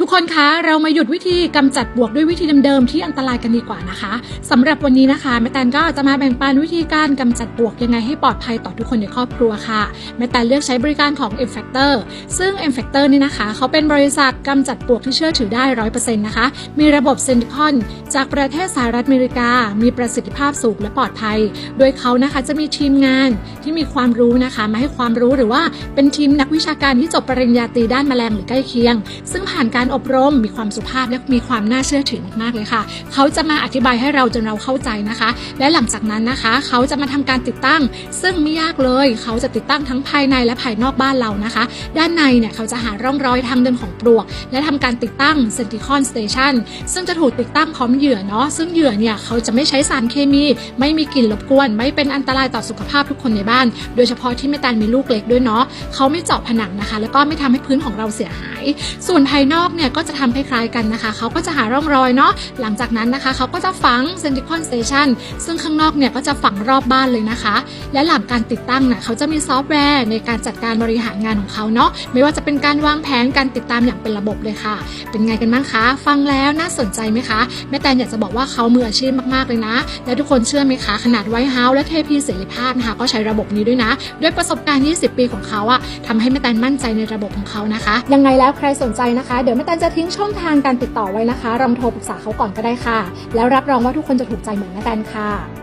ทุกคนคะ เรามาหยุดวิธีกำจัดปลวกด้วยวิธีเดิมๆที่อันตรายกันดีกว่านะคะสำหรับวันนี้นะคะแม่แตนก็จะมาแบ่งปันวิธีการกำจัดปลวกยังไงให้ปลอดภัยต่อทุกคนในครอบครัวค่ะแม่แตนเลือกใช้บริการของ m f a c t o r ซึ่ง m f a c t o r นี่นะคะ เขาเป็นบริษัทกำจัดปลวกที่เชื่อถือได้ร้อยเปอร์เซ็นต์นะคะ มีระบบเซนติคอนจากประเทศสหรัฐอเมริกา มีประสิทธิภาพสูงและปลอดภัย โดยเขานะคะจะมีทีมงานที่มีความรู้นะคะมาให้ความรู้หรือว่าเป็นทีมนักวิชาการที่จบปริญญาตรีด้านแมลงหรือใกล้เคียง ซึ่งผ่านการอบรมมีความสุภาพและมีความน่าเชื่อถือมากๆเลยค่ะ เขาจะมาอธิบายให้เราจนเราเข้าใจนะคะ และหลังจากนั้นนะคะ เขาจะมาทำการติดตั้ง ซึ่งไม่ยากเลย เขาจะติดตั้งทั้งภายในและภายนอกบ้านเรานะคะ ด้านในเนี่ยเขาจะหาร่องรอยทางเดินของปลวก และทำการติดตั้งเซนติคอนสเตชันซึ่งจะถูกติดตั้งพร้อมเหยื่อเนาะซึ่งเหยื่อเนี่ยเขาจะไม่ใช้สารเคมี ไม่มีกลิ่นรบกวน ไม่เป็นอันตรายต่อสุขภาพทุกคนในบ้าน โดยเฉพาะที่แม่แตนมีลูกเล็กด้วยเนาะเขาไม่เจาะผนังนะคะ แล้วก็ไม่ทำให้พื้นของเราเสียหาย ส่วนภายนอกเนี่ยก็จะทำคล้ายๆกันนะคะ เขาก็จะหาร่องรอยเนาะหลังจากนั้นนะคะเขาก็จะฝังเซนติคอนสเตชันซึ่งข้างนอกเนี่ยก็จะฝังรอบบ้านเลยนะคะ และหลังการติดตั้งน่ะเขาจะมีซอฟต์แวร์ในการจัดการบริหารงานของเขาเนาะไม่ว่าจะเป็นการวางแผนการติดตามอย่างเป็นระบบเลยค่ะ เป็นไงกันบ้างคะ ฟังแล้วน่าสนใจไหมคะแม่แตนอยากจะบอกว่าเขามืออาชีพมากๆเลยนะ และทุกคนเชื่อไหมคะ ขนาดไวท์เฮาส์และเทพีเสรีภาพนะคะก็ใช้ระบบนี้ด้วยนะ ด้วยประสบการณ์ 20 ปีของเขาอะทำให้แม่แตนมั่นใจในระบบของเขานะคะ ยังไงแล้วใครสนใจนะคะ เดี๋ยวแม่แตนจะทิ้งช่องทางการติดต่อไว้นะคะลองโทรปรึกษาเขาก่อนก็ได้ค่ะ แล้วรับรองว่าทุกคนจะถูกใจเหมือนแม่แตนค่ะ